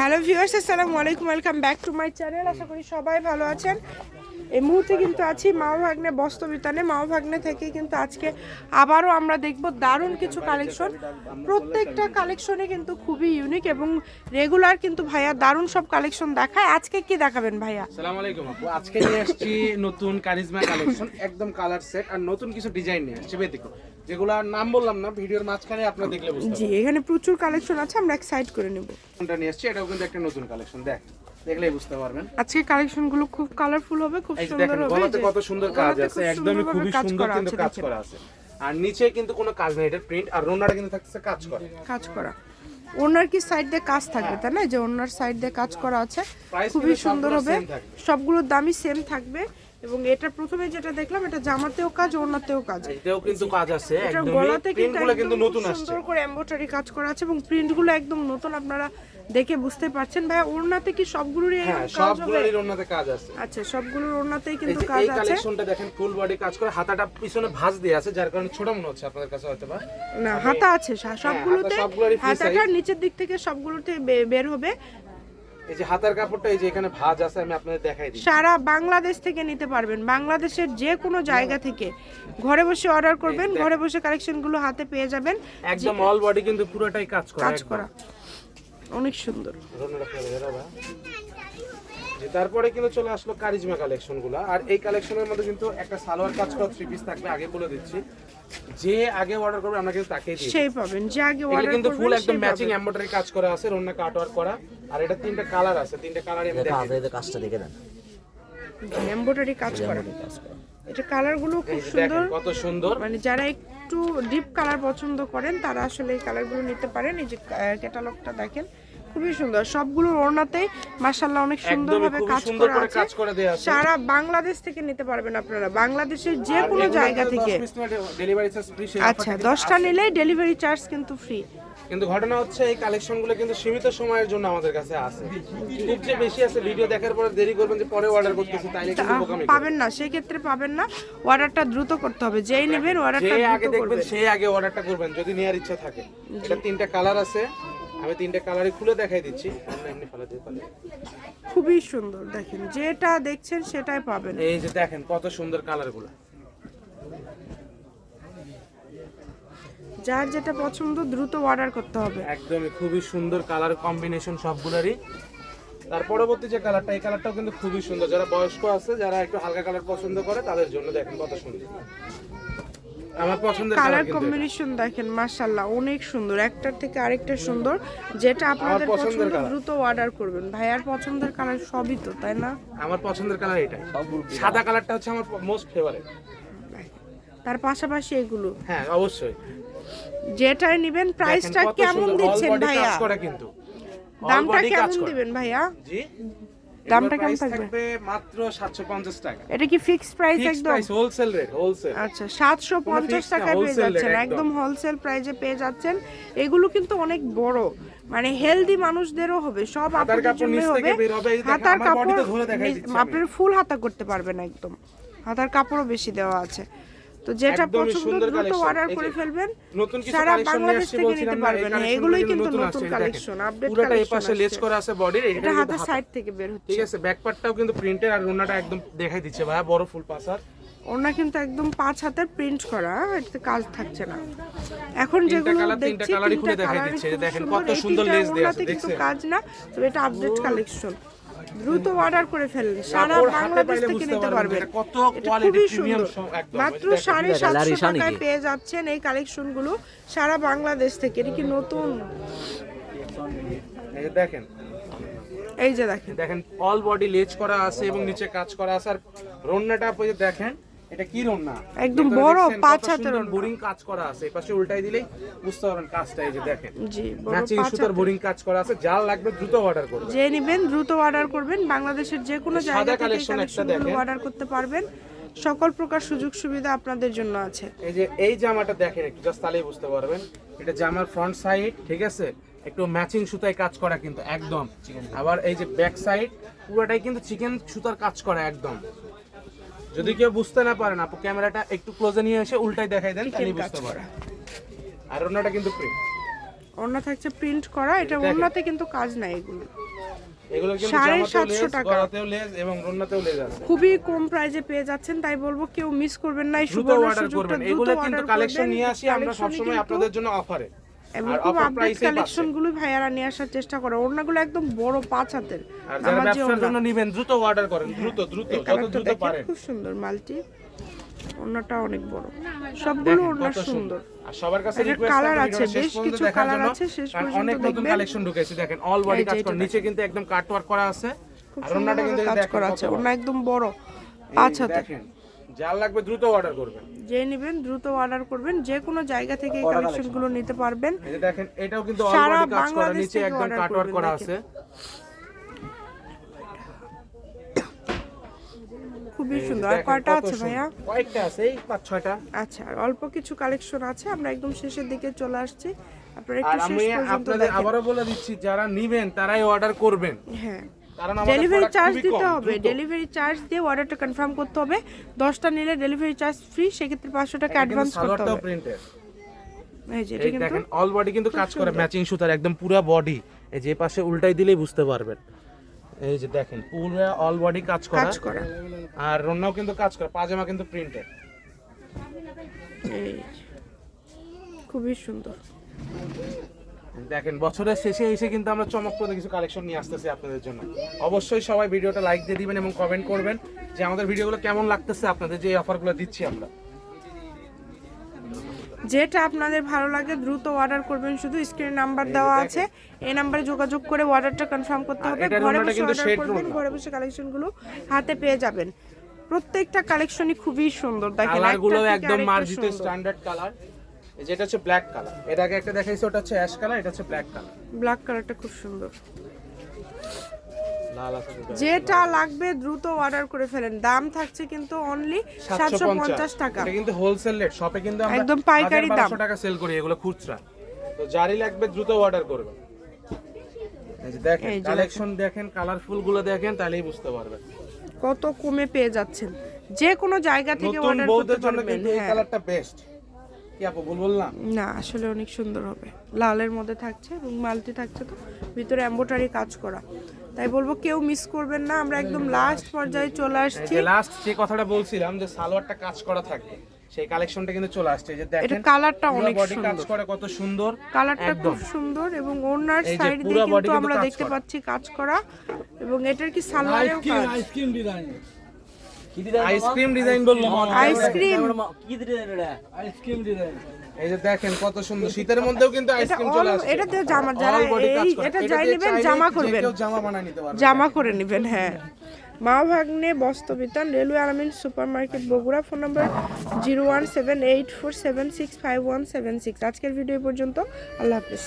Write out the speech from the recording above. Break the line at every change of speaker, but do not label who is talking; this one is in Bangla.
হ্যালো ভিউয়ার্স, আসসালামু আলাইকুম, welcome back to my channel. আশা করি সবাই ভালো আছেন। এই মুহূর্তে কিন্তু আছি মাও ভাগ্নে বস্তবিতানে মাও ভাগ্নে থেকে কিন্তু আজকে আবারও আমরা দেখব দারুণ কিছু কালেকশন। প্রত্যেকটা কালেকশনে কিন্তু খুবই ইউনিক এবং রেগুলার কিন্তু ভাইয়া দারুণ সব কালেকশন দেখায়। আজকে কি দেখাবেন ভাইয়া?
সালাম আলাইকুম আপু। আজকে নিয়ে আসছি নতুন কারিজমা কালেকশন, একদম কালার সেট আর নতুন কিছু ডিজাইন নিয়ে। আসছি বেদিকো নাম বললাম না ভিডিওর মাঝখানে আপনারা দেখলে বুঝতে
জি এখানে প্রচুর কালেকশন আছে আমরা এক সাইড করে নেব।
কোনটা নিয়ে আসছি এটাও কিন্তু একটা নতুন কালেকশন দেখ দেখলেই বুঝতে পারবেন।
আজকে কালেকশনগুলো খুব কালারফুল হবে খুব সুন্দর হবে
গলাতে কত সুন্দর কাজ আছে একদমই খুবই সুন্দর কিন্তু কাজ করা আছে। আর নিচে কিন্তু কোনো কাজ নেই এটা প্রিন্ট আর রোনাটা কিন্তু থাকছে কাজ করা।
কাজ করা। ওনার কি সাইড দিয়ে কাজ থাকবে তাই না? যে ওনার সাইড দিয়ে কাজ করা আছে খুবই সুন্দর হবে। সবগুলোর দামই সেম থাকবে। এবং এটা প্রথমে যেটা দেখলাম এটা জামাতেও কাজ ওনাতেও কাজ।
এটাও কিন্তু কাজ আছে
এটা গলাতে কিন্তু
কিন্তু নতুন আসছে।
সুন্দর করে এমব্রয়ডারি কাজ করা আছে এবং প্রিন্টগুলো একদম নতুন আপনারা দেখে বুঝতে পারছেন। ভাই ওড়নাতে কি সবগুলোরই
হ্যাঁ
এরকম কাজ হবে?
সবগুলোরই রোনাতে কাজ আছে।
আচ্ছা সবগুলোর ওড়নাতেই কিন্তু কাজ
এই
আছে।
কালেকশনটা দেখেন ফুল বডি কাজ করে হাতাটা পিছনে ভাঁজ দিয়ে আছে যার কারণে ছোট মনে হচ্ছে আপনাদের কাছে হয়তো বা
না হাতা আছে সবগুলোতে
হাতা সবগুলোরই free size।
হাতাটা নিচের দিক থেকে সবগুলোতে বের হবে।
এই যে হাতার কাপড়টা এই যে এখানে ভাঁজ আছে আমি আপনাদের দেখাই দিই
সারা বাংলাদেশ থেকে নিতে পারবেন। বাংলাদেশের যে কোনো জায়গা থেকে ঘরে বসে অর্ডার করবেন ঘরে বসে কালেকশনগুলো হাতে পেয়ে যাবেন।
একদম অল বডি কিন্তু পুরোটাই কাজ করা
কাজ করা। অনেক সুন্দর।
তারপরে কিন্তু চলে আসলো কারিজমা কালেকশনগুলা আর এই কালেকশনের মধ্যে কিন্তু একটা সালোয়ার কাজ করা থ্রি পিস থাকবে আগে বলে দিচ্ছি। যে আগে অর্ডার করবে আমরা কিন্তু তাকেই দিই
সেই পাবেন যে আগে অর্ডার
কিন্তু ফুল একদম ম্যাচিং এমব্রয়ডারি কাজ করা আছে অন্য কাট ওয়ার্ক করা। আর এটা তিনটা কালার আছে তিনটা কালারই আমি দেখাই।
কাজটা দেখে দেন
এমব্রয়ডারি কাজ করা। এটা কালারগুলো খুব সুন্দর।
কত সুন্দর।
মানে যারা একটু ডিপ কালার পছন্দ করেন তারা আসলে এই কালারগুলো নিতে পারেন। এই যে ক্যাটালগটা দেখেন খুবই সুন্দর। সবগুলোর ওড়নাতেই মাশাআল্লাহ অনেক সুন্দরভাবে কাজ করা আছে। সারা বাংলাদেশ থেকে নিতে পারবেন আপনারা। বাংলাদেশের যে কোনো জায়গা থেকে। আচ্ছা দশটা নিলেই ডেলিভারি চার্জ কিন্তু ফ্রি
কিন্তু ঘটনা হচ্ছে এই কালেকশনগুলো কিন্তু সীমিত সময়ের জন্য আমাদের কাছে আছে। খুব যে বেশি আছে ভিডিও দেখার পরে দেরি করবেন যে পরে অর্ডার করতেছি তাইলে কিন্তু বোকামি
পাবেন না। সেই ক্ষেত্রে পাবেন না। অর্ডারটা দ্রুত করতে হবে। যেই নেবেন অর্ডারটা
আগে
দ্রুত
দেখবেন
করবেন।
সেই আগে অর্ডারটা করবেন যদি নেওয়ার ইচ্ছা থাকে। এটা তিনটা কালার আছে। আমি তিনটা কালারই খুলে দেখাই দিচ্ছি। এমনি এমনি ফেলে দিয়ে ফেলে।
খুবই সুন্দর দেখেন যেটা দেখছেন সেটাই পাবেন।
এই যে দেখেন কত সুন্দর কালারগুলো
যার যেটা পছন্দ দ্রুত অর্ডার করতে হবে।
একদমই খুবই সুন্দর কালার কম্বিনেশন সবগুলোরই। তার পরবর্তী যে কালারটা এই কালারটাও কিন্তু খুবই সুন্দর। যারা বয়স্ক আছে যারা একটু হালকা কালার পছন্দ করে তাদের জন্য দেখেন কত সুন্দর। আমার পছন্দের
কালার। কম্বিনেশন দেখেন মাশাআল্লাহ অনেক সুন্দর। একটার থেকে আরেকটা সুন্দর যেটা আপনাদের পছন্দ দ্রুত অর্ডার করবেন। ভাইয়ার পছন্দের কালার সবই তো তাই না?
আমার পছন্দের কালার এটা সাদা কালারটা হচ্ছে আমার মোস্ট ফেভারিট
তার পাশাপাশি এগুলো।
হ্যাঁ অবশ্যই।
যেটাই নেবেন প্রাইসটা কেমন দিচ্ছেন ভাইয়া?
কিন্তু।
দামটা কেমন দিবেন ভাইয়া?
জি?
দামটা কেমন থাকবে?
মাত্র 750 টাকা।
এটা কি ফিক্সড প্রাইস একদম?
প্রাইস হোলসেল রেট হোলসেল
আচ্ছা সাতশো পঞ্চাশ
fixed না,
টাকায় পেয়ে যাচ্ছেন
একদম।
হোলসেল প্রাইজে পেয়ে যাচ্ছেন। এগুলো কিন্তু অনেক বড়। মানে হেলদি মানুষদেরও হবে সব আপনাদের
কাপড়
জন্য হবে। হাতার কাপড়। আপনার ফুল হাতা করতে পারবেন একদম। হাতার কাপড়ও বেশি দেওয়া আছে। তো যেটা পছন্দ দ্রুত অর্ডার করে ফেলবেন।
নতুন কিছু কালেকশন নিয়ে বলছিলাম না,
পারবেন। এগুলোই কিন্তু
নতুন।
কালেকশন আপডেট
পুরোটা এই পাশে লেজ করা আছে বডির
এটা হাতের সাইড থেকে বের হচ্ছে।
ঠিক আছে ব্যাক পার্টটাও কিন্তু প্রিন্টের আর ওনাটা একদম দেখাই দিচ্ছে ভাইয়া বড় ফুল পাসার
ওনা কিন্তু একদম পাঁচ হাতের প্রিন্ট করা এটাতে কাজ থাকছে না। এখন যেগুলো
colour, তিনটা
দেখছি
colour-ই খুলে দেখাই দিচ্ছে, দেখেন কত সুন্দর lace দেয়া আছে, দেখছেন?
কাজ না এটা আপডেট কালেকশন দ্রুত অর্ডার করে ফেলেন সারা বাংলাদেশ থেকে নিতে
পারবেন এটা
খুবই সুন্দর। মাত্র
এই যে দেখেন,
সাড়ে সাতশো টাকায় পেয়ে যাচ্ছেন এই কালেকশনগুলো সারা বাংলাদেশ থেকে। এটা কি নতুন?
এই দেখেন।
এই যে দেখেন।
দেখেন অল বডি লেজ করা আছে এবং নিচে কাজ করা আছে। আর রন্নাটা দেখেন এটা কি রন্না
একদম বড়, পাঁচ হাতের
বোরিং কাজ করা আছে। এই পাশে উল্টাই দিলেই বুঝতে পারবেন কাজটা এই যে দেখেন।
জি
ম্যাচিং সুতার বোরিং কাজ করা আছে। যার লাগবে দ্রুত অর্ডার করবেন।
যে নেবেন দ্রুত অর্ডার করবেন। বাংলাদেশের যে কোনো জায়গা থেকে
collection একটা দেখেন।
অর্ডার করতে পারবেন। সকল প্রকার সুযোগ সুবিধা আপনাদের জন্য আছে।
এই যে এই জামাটা দেখেন একটু জাস্ট তাহলেই বুঝতে পারবেন। এটা জামার ফ্রন্ট সাইড ঠিক আছে? একটু ম্যাচিং সুতায় কাজ করা কিন্তু একদম। আবার এই যে ব্যাক সাইড পুরোটাই কিন্তু চিকেন সুতার কাজ করা একদম। যদি কেউ বুঝতে না পারেন আপু ক্যামেরাটা একটু ক্লোজে নিয়ে এসে উল্টাই দেখাই দেন তাহলেই
কাজ
বুঝতে। পারেন আর ওনাটা কিন্তু প্রিন্ট
ওড়না থাকছে প্রিন্ট করা এটা। ওড়নাতে কিন্তু কাজ নাই এগুলো।
এগুলো
সাড়ে সাতশো টাকা।
এবং রন্নাতেও লেস আছে।
খুবই কম প্রাইজে পেয়ে যাচ্ছেন তাই বলব কেউ মিস করবেন না এই
দ্রুত অর্ডার করবেন। এগুলো কিন্তু কালেকশন নিয়ে আসি আমরা সবসময় আপনাদের জন্য অফারে
এবং খুব আপডেট কালেকশনগুলো ভাইয়ারা নিয়ে আসার চেষ্টা করে। ওড়নাগুলো একদম বড় পাঁচ হাতের।
আর যারা ব্যবসার জন্য নেবেন দ্রুত অর্ডার করেন দ্রুত দ্রুত যত দ্রুত পারেন।
খুব সুন্দর মাল্টি। ওড়নাটা অনেক বড়। সবগুলো ওড়না সুন্দর।
আর সবার কাছে রিকোয়েস্ট থাকবে
আছে,
শেষ
বেশ কিছু
জন্য
আছে, শেষ পর্যন্ত
অনেক নতুন কালেকশন ঢুকেছে দেখেন অল বডি কাজ করা নিচে কিন্তু একদম কাট ওয়ার্ক করা আছে আর ওন্নাটা কিন্তু
কাজ করা আছে। ওড়না একদম বড় পাঁচ হাতের।
দেখেন যার লাগবে দ্রুত অর্ডার করবেন।
যে নেবেন দ্রুত অর্ডার করবেন যে কোনো জায়গা থেকে এই কালেকশনগুলো নিতে পারবেন।
এই দেখেন এটাও কিন্তু
সারা বাংলাদেশ
নিচে একদম
order
কাট ওয়ার্ক
করবেন,
করা আছে
খুবই সুন্দর। আর কয়টা আছে ভাইয়া?
কয়েকটা আছে এই পাঁচ ছয়টা।
আচ্ছা আর অল্প কিছু কালেকশন আছে আমরা একদম শেষের দিকে চলে আসছি। আপনারা একটু শেষ পর্যন্ত
আপনাদের আবারও বলে দিচ্ছি যারা নিবেন তারাই অর্ডার করবেন।
হ্যাঁ। ডেলিভারি চার্জ দিতে হবে। ডেলিভারি চার্জ দিয়ে অর্ডারটা কনফার্ম করতে হবে। দশটা নিলে ডেলিভারি চার্জ ফ্রি সেক্ষেত্রে পাঁচশো টাকা অ্যাডভান্স করতে হবে। এই যে এটা
দেখেন অল বডি কিন্তু কাজ করে ম্যাচিং সুতার একদম পুরো বডি এই যে পাশে উল্টাই দিলেই বুঝতে পারবেন। এই যে দেখেন পুরো অল বডি কাজ করা।
কাজ করা।
আর রন্নাও কিন্তু কাজ করে পাজামা কিন্তু প্রিন্টেড
এই খুবই সুন্দর।
দেখেন বছরের শেষে এসে কিন্তু আমরা চমকপ্রদ কিছু কালেকশন নিয়ে আসতেছি আপনাদের জন্য। অবশ্যই সবাই ভিডিওটা লাইক দিয়ে দিবেন এবং কমেন্ট করবেন যে আমাদের ভিডিওগুলো কেমন লাগতেছে আপনাদের যে অফারগুলো দিচ্ছি আমরা।
যেটা আপনাদের ভালো লাগে দ্রুত অর্ডার করবেন শুধু স্ক্রিনে নাম্বার দেওয়া আছে। এই নাম্বারে যোগাযোগ করে অর্ডারটা কনফার্ম করতে হবে। ঘরে বসে অর্ডার করবেন ঘরে বসে কালেকশনগুলো হাতে পেয়ে যাবেন। প্রত্যেকটা কালেকশনই খুবই সুন্দর। দেখেন
কালার
একটা
গুলো একদম মার্জিত স্ট্যান্ডার্ড কালার যেটা হচ্ছে ব্ল্যাক কালারের আগে একটা দেখাইছি ওটা হচ্ছে অ্যাশ কালার এটা হচ্ছে ব্ল্যাক কালার
ব্ল্যাক কালারটা খুব সুন্দর। যেটা লাগবে দ্রুত অর্ডার করে ফেলেন। দাম থাকছে কিন্তু অনলি সাতশো পঞ্চাশ। টাকা।
এটা কিন্তু হোলসেল রেট শপে কিন্তু আমরা
একদম পাইকারি দাম।
1200 টাকা সেল করি এগুলো খুচরা। তো যারই লাগবে দ্রুত অর্ডার করবেন এই যে দেখেন কালেকশন দেখেন। কালারফুলগুলো দেখেন তাহলেই বুঝতে পারবেন।
কত কমে পেয়ে যাচ্ছেন। যে কোনো জায়গা থেকে অর্ডার করতে পারবেন
এই
হ্যাঁ।
কালারটা বেস্ট
না আসলে অনেক সুন্দর হবে। লালের মধ্যে থাকছে এবং মাল্টি থাকছে তো ভিতরে এম্বোটারি কাজ করা। তাই বলব কেউ মিস করবেন না আমরা একদম লাস্ট পর্যায়ে চলে আসছি।
লাস্ট যে কথাটা বলছিলাম যে সালোয়ারটা কাজ করা থাকবে সেই কালেকশনটা কিন্তু চলে আসছে। যে
এটা কালারটা অনেক
বডি কাজ
সুন্দর।
করে কত সুন্দর
কালারটা খুব সুন্দর এবং ওনার সাইড দিয়ে কিন্তু আমরা দেখতে পাচ্ছি কাজ করা এবং এটার কি সালোয়ারেও কাজ?
Ice cream design
ice cream design বললাম
আইসক্রিম
কি ডিজাইন এটা? আইসক্রিম ডিজাইন
এই যে দেখেন কত সুন্দর। শীতের মধ্যেও কিন্তু আইসক্রিম চলে আসছে
এটা দিয়ে জামা যারা এই এটা যাই নেবেন জামা করবেন।
কেউ জামা বানায় নিতে পারবে।
জামা করে নেবেন হ্যাঁ। মা ভাগ্নে বস্ত্রবিতান railway Alamin super market Bogura phone number zero one seven eight four seven six five one seven six. আজকের ভিডিও পর্যন্ত। আল্লাহ হাফিজ।